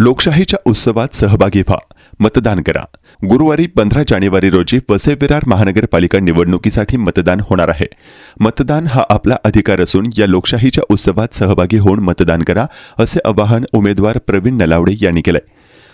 लोकशाहीच्या उत्सवात सहभागी व्हा. मतदान करा. गुरुवारी पंधरा जानेवारी रोजी वसई विरार महानगरपालिका निवडणुकीसाठी मतदान होणार आहे. मतदान हा आपला अधिकार असून या लोकशाहीच्या उत्सवात सहभागी होऊन मतदान करा असे आवाहन उमेदवार प्रवीण नलावडे यांनी केलंय.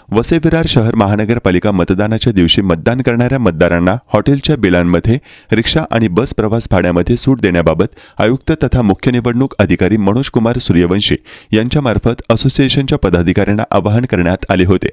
वसे विरार शहर महानगरपालिका मतदानाच्या दिवशी मतदान करणाऱ्या मतदारांना हॉटेलच्या बिलांमध्ये रिक्षा आणि बस प्रवास भाड्यामध्ये सूट देण्याबाबत आयुक्त तथा मुख्य निवडणूक अधिकारी मनोज कुमार सूर्यवंशी यांच्यामार्फत असोसिएशनच्या पदाधिकाऱ्यांना आवाहन करण्यात आले होते.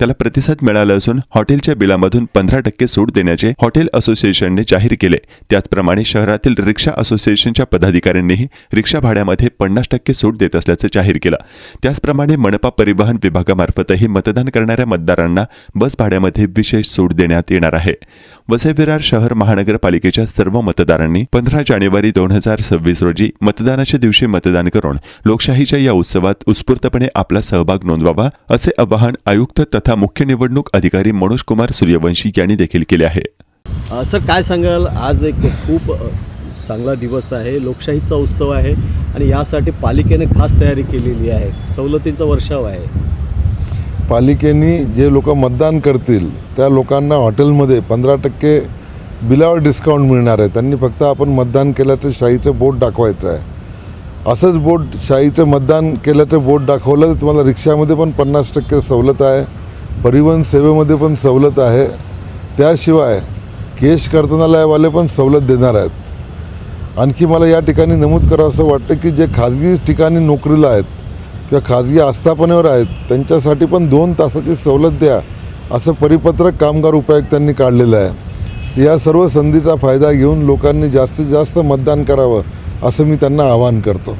त्याला प्रतिसाद मिळाला असून हॉटेलच्या बिलामधून पंधरा टक्के सूट देण्याचे हॉटेल असोसिएशनने जाहीर केले. त्याचप्रमाणे शहरातील रिक्षा असोसिएशनच्या पदाधिकाऱ्यांनीही रिक्षा भाड्यामध्ये पन्नास टक्के सूट देत असल्याचं जाहीर केलं. त्याचप्रमाणे मनपा परिवहन विभागामार्फतही मतदान करणाऱ्या मतदारांना बस भाड्यामध्ये विशेष सूट देण्यात येणार आहे. वसई विरार शहर महानगरपालिकेच्या सर्व मतदारांनी पंधरा जानेवारी दोन हजार सव्वीस रोजी मतदानाच्या दिवशी मतदान करून लोकशाहीच्या या उत्सवात उत्स्फूर्तपणे आपला सहभाग नोंदवावा असे आवाहन आयुक्त तथा मुख्य निवडणूक अधिकारी मनोज कुमार सूर्यवंशी यांनी देखील केले आहे. सर काय सांगाल? आज एक खूप चांगला दिवस आहे लोकशाहीचा उत्सव आहे आणि यासाठी पालिकेने खास तयारी केलेली आहे सवलतींचा वर्षाव आहे. पालिकेने जे लोक मतदान करतील त्या लोकांना हॉटेलमध्ये पंधरा टक्के बिलावर डिस्काउंट मिळणार आहे. त्यांनी फक्त आपण मतदान केल्याचं शाहीचं बोट दाखवायचं आहे. असंच बोट शाहीचं मतदान केल्याचं बोट दाखवलं तर तुम्हाला रिक्षामध्ये पण पन्नास टक्के सवलत आहे. परिवहन सेवेमध्ये पण सवलत आहे. त्याशिवाय केश कर्तनालयवाले पण सवलत देणार आहेत. आणखी मला या ठिकाणी नमूद करावं असं वाटतं की जे खाजगी ठिकाणी नोकरीला आहेत किंवा खाजगी आस्थापनेवर आहेत त्यांच्यासाठी पण दोन तासाची सवलत द्या असं परिपत्रक कामगार उपायुक्तांनी काढलेलं आहे. या सर्व संधीचा फायदा घेऊन लोकांनी जास्तीत जास्त मतदान करावं असं मी त्यांना आवाहन करतो.